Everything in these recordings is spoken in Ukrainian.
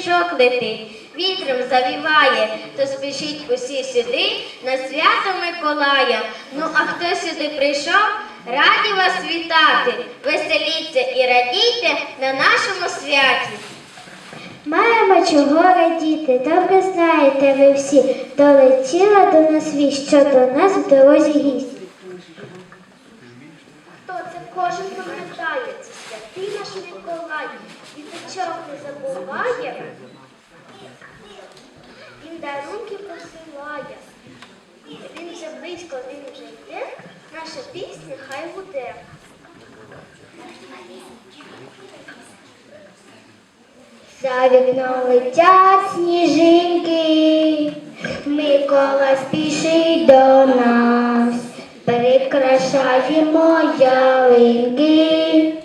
сніжок летить, вітром завіває, то спішіть усі сюди на свято Миколая. Ну а хто сюди прийшов, раді вас вітати. Веселіться і радійте на нашому святі. Маємо чого радіти, добре знаєте ви всі, долетіла до нас вість, що до нас в дорозі гість. Хто це кожен пам'ятає, це святий наш Миколай, діточок не забуває, він дарунки посилає. Він вже близько, він вже йде, наша пісня хай буде. За вікном летять сніжинки, Микола спішить до нас, прикрашаємо ялинки,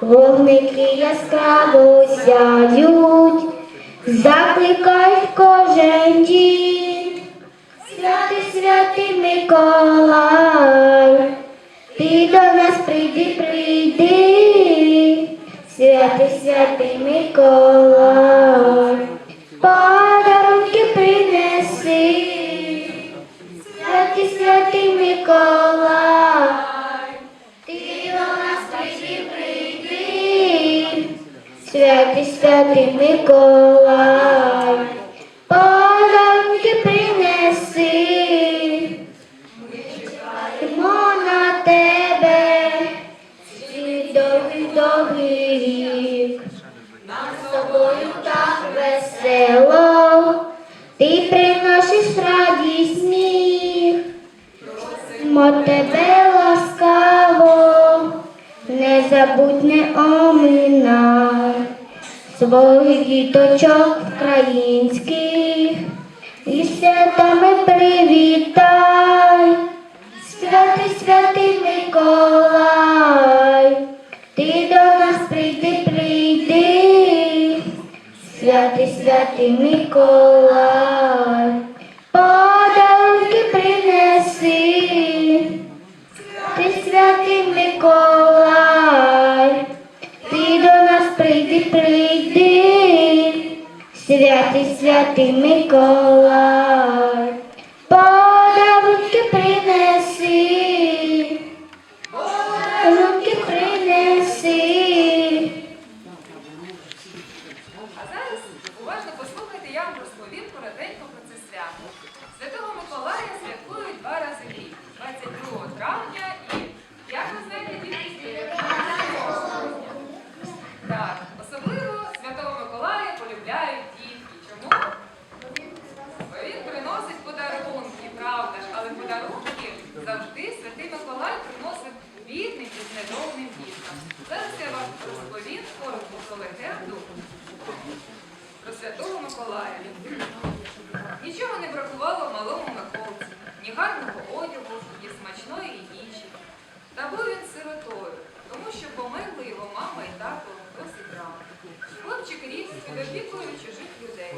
вогники яскраво сяють. Закликай кожен дім, святий святий Миколай, ти до нас прийди, прийди, святий святий Миколай, подарунки принеси, святий святий Миколай, Святий, святий Миколай, подарунки принеси, Чекаємо на тебе, свій довгий довгий рік. Нам з тобою так весело, ти приносиш радість сміх. Мо тебе забудь не оминай. Своїх діточок українських і святами привітай, святий святий Миколай, ти до нас прийди, прийди, святий святий Миколай, святий святий Миколай, легенду про Святого Миколая. Нічого не бракувало малому Миколці, ні гарного одягу, ні смачної їжі. Та був він сиротою, тому що померли його мама і тато досить рано. Хлопчик ріс під опікою чужих людей.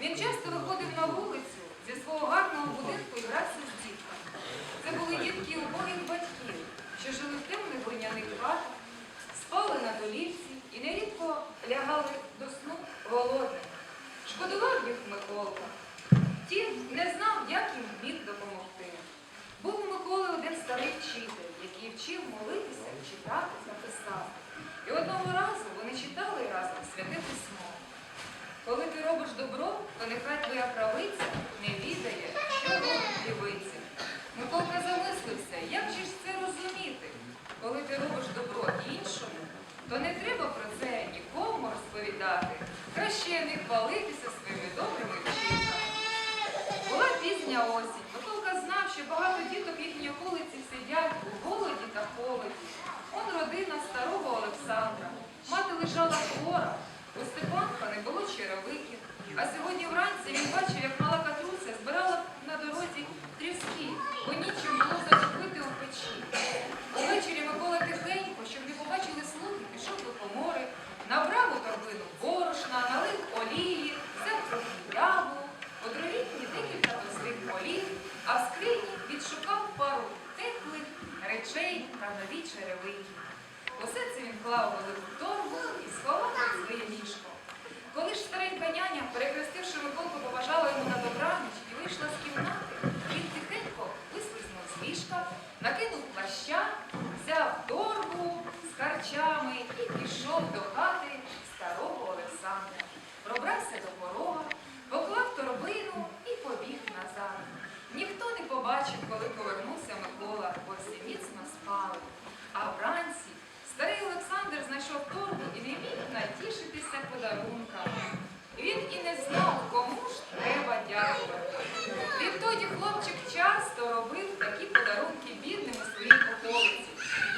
Він часто виходив на вулицю зі свого гарного будинку і грався з дітками. Це були дітки убогих батьків, що жили в темних глиняних хатах, спали на долівці і нерідко лягали до сну голодними. Шкодував їх Миколка. Втім, не знав, як їм міг допомогти. Був у Миколи один старий вчитель, який вчив молитися, читати та писати. І одного разу вони читали разом святе письмо. Коли ти робиш добро, то нехай твоя правиця не відає, що робить лівиця. Миколка замислився, як же ж це розуміти? Коли ти робиш добро іншому, то не треба про це нікому розповідати. Краще не хвалитися своїми добрими вчинками. Була пізня осінь. Миколка знав, що багато діток їхньої вулиці сидять у голоді та холоді. Он родина старого Олександра. Мати лежала хвора. У Степанка не було черевиків. А сьогодні вранці він бачив, як мала катруся збирала на дорозі тріски, бо нічим було зачепити у печі. Увечері Микола тихенько, щоб не побачили слуги, пішов до комори, набрав у торбину борошна, налив олії, взяв трохи яву, по дровітні декілька простих а в скрині відшукав пару теплих речей та нові черевики. Усе це він клав у велику торбу і сховав під своє ліжко. Коли ж старенька няня, перехрестивши Миколку, побажала йому на добраніч і вийшла з кімнати, він тихенько вислизнув з ліжка, накинув плаща, взяв торбу з харчами і пішов до хати старого Олександра. Пробрався до порога, поклав торбину і побіг назад. Ніхто не побачив, коли повернувся Микола, бо всі міцно спали. А вранці старий Олександр знайшов торбу і не міг натішитися подарунками. Він і не знав, кому ж треба дякувати. Відтоді хлопчик часто робив такі подарунки бідним у своїй околиці.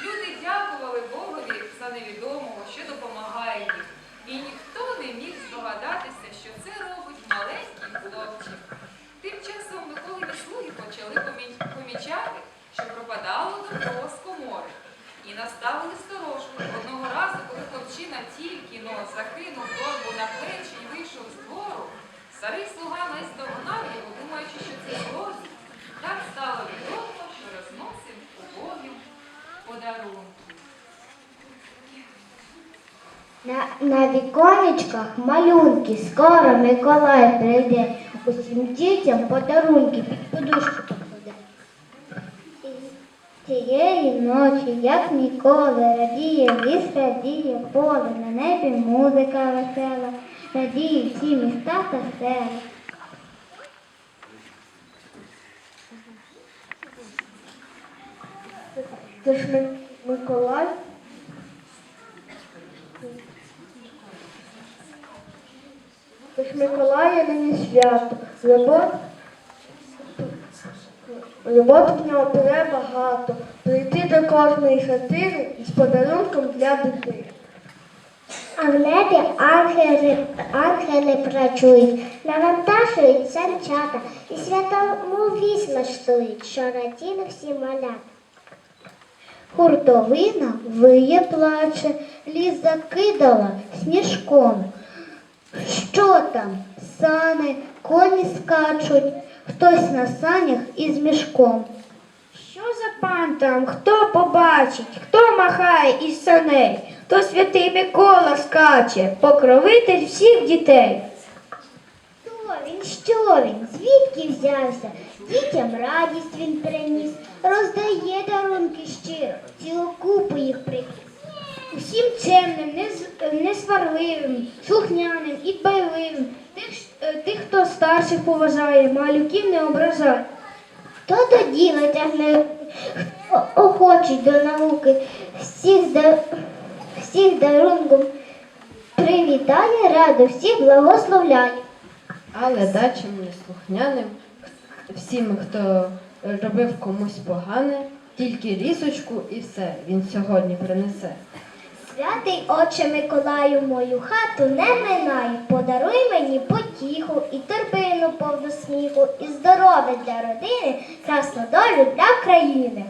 Люди дякували Богові за невідомого, що допомагає їм. І ніхто не міг здогадатися, що це робить маленький хлопчик. Тим часом Миколині слуги почали помі- помічати, що пропадало добро з комори. І наставили сторожу. Одного разу, коли хлопчина тільки но закинув торбу на плечі і вийшов з двору, старий слуга наздогнав його, думаючи, що це злодій. Так стало відомо, що розносив убогим подарунки. На, на віконечках малюнки, скоро Миколай прийде, усім дітям подарунки під подушку ночі, як ніколи, радіє ліс, радіє поле, на небі музика весела, радіють всі міста та села. Це ж Ми- Миколай Тож Миколая нині свято. Робот, роботи в нього бере багато. Прийти до кожної хатини з подарунком для дитини. А в небі ангели, ангели працюють, навантажують санчата і святому вісла штують, що раділи всі малята. Хуртовина виє плаче, ліс закидала сніжком. Що там? Сани, коні скачуть, хтось на санях із мішком. Що за пан там? Хто побачить? Хто махає із саней? То святий Микола скаче, покровитель всіх дітей. Хто він? Що він? Звідки взявся? Дітям радість він приніс, роздає дарунки щиро, цілу купу їх приніс. Усім чемним, несварливим, слухняним і дбайливим, тих, е, тих, хто старших поважає, малюків не ображає. Хто до діла тягне, хто охочий до науки, всіх, да, всіх дарунком привітає, раду, всіх благословляє. Але дачим неслухняним, всім, хто робив комусь погане, тільки рісочку і все він сьогодні принесе. Святий Отче Миколаю, мою хату не минай, подаруй мені потіху і торбину повну сміху, і здоров'я для родини, красну долю для країни.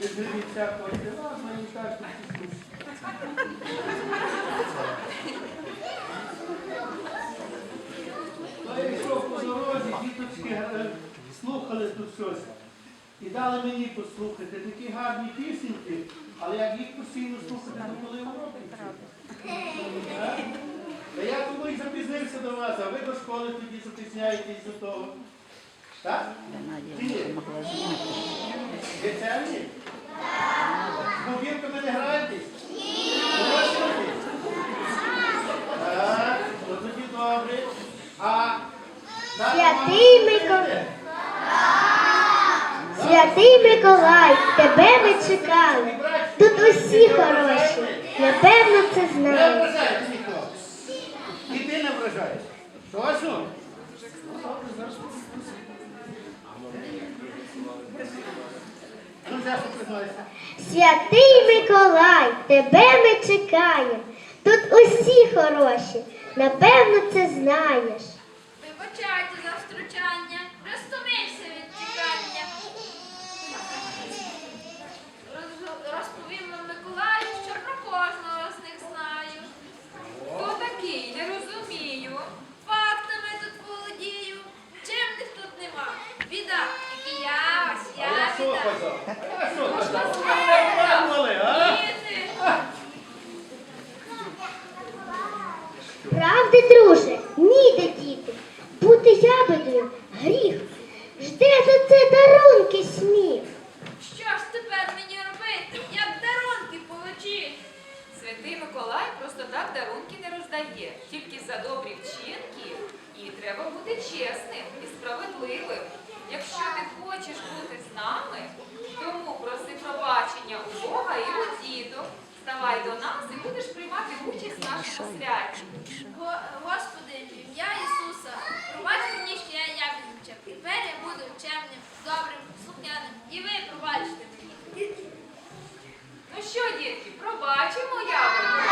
Дивіться, ходьте, ладно, і так. Я йшов по дорозі, діточки слухали тут щось. І дали мені послухати такі гарні пісеньки, але як їх постійно слухати, то коли уроки? Е? Я тому і запізнився до вас, а ви до школи тоді запізняєтесь до того. Так? Чи ні? Ви темні? З мобілками не граєтесь? Ні! Так, ну тоді добре. А Святий Миколай. Святий Миколай, тебе ми чекали. Тут усі хороші. Напевно, це Не знаєш. ображаєш ніхто. І ти не ображаєш. Точно? Ну, Святий Миколай, тебе ми чекаємо. Тут усі хороші. Напевно, це знаєш. Вибачайте за втручання, розтомився від чекання. Роз- Розповім вам Миколаю, що про кожного з них знаю. Хто такий? Не розумію. Фактами тут володію, чимних тут нема. Біда, тільки я ось, А я я що біда. казав? А я що казав? слухати? Обманули, а? Діти, Правди, друже, ніде діти. Бути ябедою гріх. Жде за це дарунки сміх. що ж тепер мені робити, як дарунки получити? Святий Миколай просто так дарунки не роздає, тільки за добрі вчинки. І треба бути чесним і справедливим. Якщо ти хочеш бути з нами, тому проси пробачення у Бога і у діток. Ставай до нас і будеш приймати участь в нашому святі. Го- Господи, в ім'я Ісуса, пробач мені, що я ябідничав. Тепер я буду чемним, добрим, слухняним. І ви пробачте мені. Ну що, дітки, пробачимо ябеду?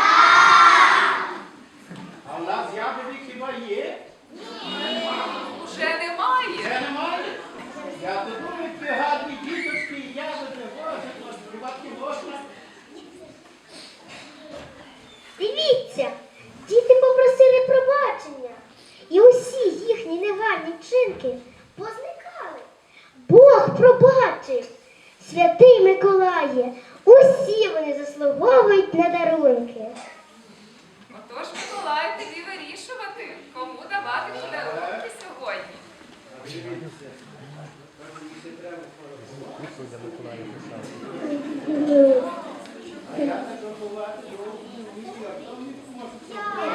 А в нас ябеді хіба є? Уже немає. Ще немає. Я то думаю, ті гарні діточки, ябеди, боже, ну, хіба ті можна? Дивіться, діти попросили пробачення. І усі їхні негарні вчинки позникали. Бог пробачив. Святий Миколає, усі вони заслуговують на дарунки. Отож, Миколай, тобі вирішувати, кому давати подарунки сьогодні. А я